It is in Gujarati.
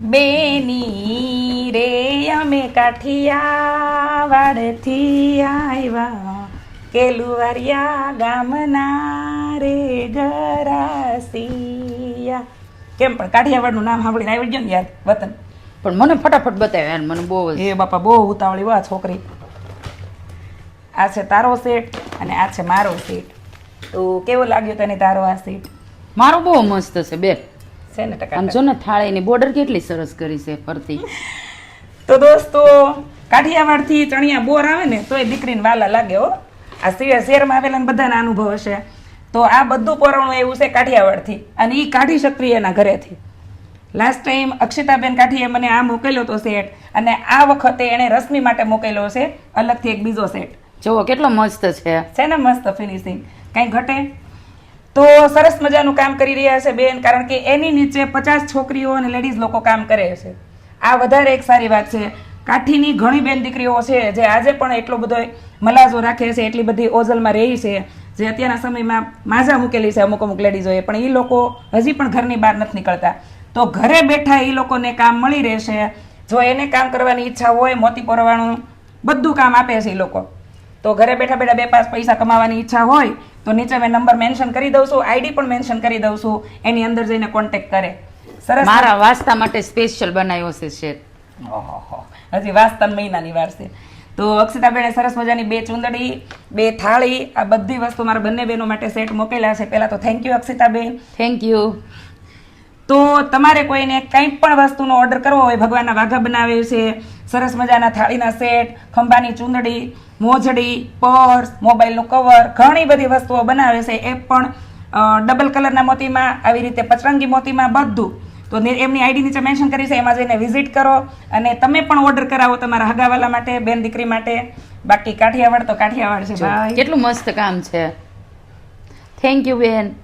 બેની રે અમે કાઠિયા વાડથી આવ્યા. કેલુવારિયા ગામના રે ગરાસિયા કેમ પણ કાઠિયાવાડનું નામ સાંભળીને આવી ગયો ને યાર વતન. પણ મને ફટાફટ બતાવ્યા યાર મને બહુ એ બાપા બહુ ઉતાવળી વા છોકરી. આ છે તારો સેટ અને આ છે મારો સેટ. તો કેવો લાગ્યો તને તારો આ સેટ? મારો બહુ મસ્ત છે બે છે ને ટકા આમ જો ને થાળીની બોર્ડર કેટલી સરસ કરી છે ફરતી. તો દોસ્તો કાઠિયાવાડથી ચણિયા બોર આવે ને તો એ દીકરીને વાલા લાગે હો. આ શહેર- શહેરમાં આવેલા બધાને અનુભવ હશે. તો આ બધું પરણું એવું છે કાઠિયાવાડથી. અને એ કાઢી શકવી એના ઘરેથી. લાસ્ટ ટાઈમ અક્ષિતાબેન કાઠીએ મને આ મોકલ્યો તો સેટ અને આ વખતે એણે રશ્મિ માટે મોકલ્યો છે અલગથી એક બીજો સેટ જુઓ કેટલો મસ્ત છે. છે ને મસ્ત ફિનિશિંગ કાંઈ ઘટે? તો સરસ મજાનું કામ કરી રહ્યા છે બેન, કારણ કે એની નીચે પચાસ છોકરીઓ અને લેડીઝ લોકો કામ કરે છે. આ વધારે એક સારી વાત છે. કાઠીની ઘણી બેન દીકરીઓ છે જે આજે પણ એટલો બધો મલાજો રાખે છે, એટલી બધી ઓઝલમાં રહી છે, જે અત્યારના સમયમાં માજા મૂકેલી છે અમુક અમુક લેડીઝોએ પણ એ લોકો હજી પણ ઘરની બહાર નથી નીકળતા. તો ઘરે બેઠા એ લોકોને કામ મળી રહેશે. જો એને કામ કરવાની ઈચ્છા હોય, મોતી પરવાનું બધું કામ આપે છે એ લોકો. તો ઘરે બેઠા બેઠા બે પાંચ પૈસા કમાવાની ઈચ્છા હોય તો નીચે મેં નંબર મેન્શન કરી દઉં છું આઈડી પણ મેન્શન કરી દઉં છું. એની અંદર જઈને કોન્ટેક કરે. સરસ. મારા વાસ્તા માટે સ્પેશિયલ બનાવ્યો છે શેટ ઓહો. હજી વાસ્તા મહિનાની વાર છે. તો અક્ષિતાબેને સરસ મજાની બે ચુંદડી બે થાળી આ બધી વસ્તુ મારા બંને બહેનો માટે સેટ મોકલ્યા છે. પહેલાં તો થેન્ક યુ અક્ષિતાબેન. થેન્ક યુ તો તમારે કોઈને કંઈ પણ વસ્તુનો ઓર્ડર કરવો હોય ભગવાનના વાઘા બનાવે છે સરસ મજાના થાળીના સેટ ખંભાની ચૂંદડી મોજડી પર્સ મોબાઈલનું કવર ઘણી બધી વસ્તુઓ બનાવે છે. એ પણ ડબલ કલરના મોતીમાં આવી રીતે પચરંગી મોતીમાં બધું. તો એમની આઈડી નીચે મેન્શન કરી છે એમાં જઈને વિઝિટ કરો અને તમે પણ ઓર્ડર કરાવો તમારા હગાવાલા માટે બેન દીકરી માટે. બાકી કાઠિયાવાડ તો કાઠિયાવાડ છે ભાઈ. કેટલું મસ્ત કામ છે. થેન્ક યુ બેન.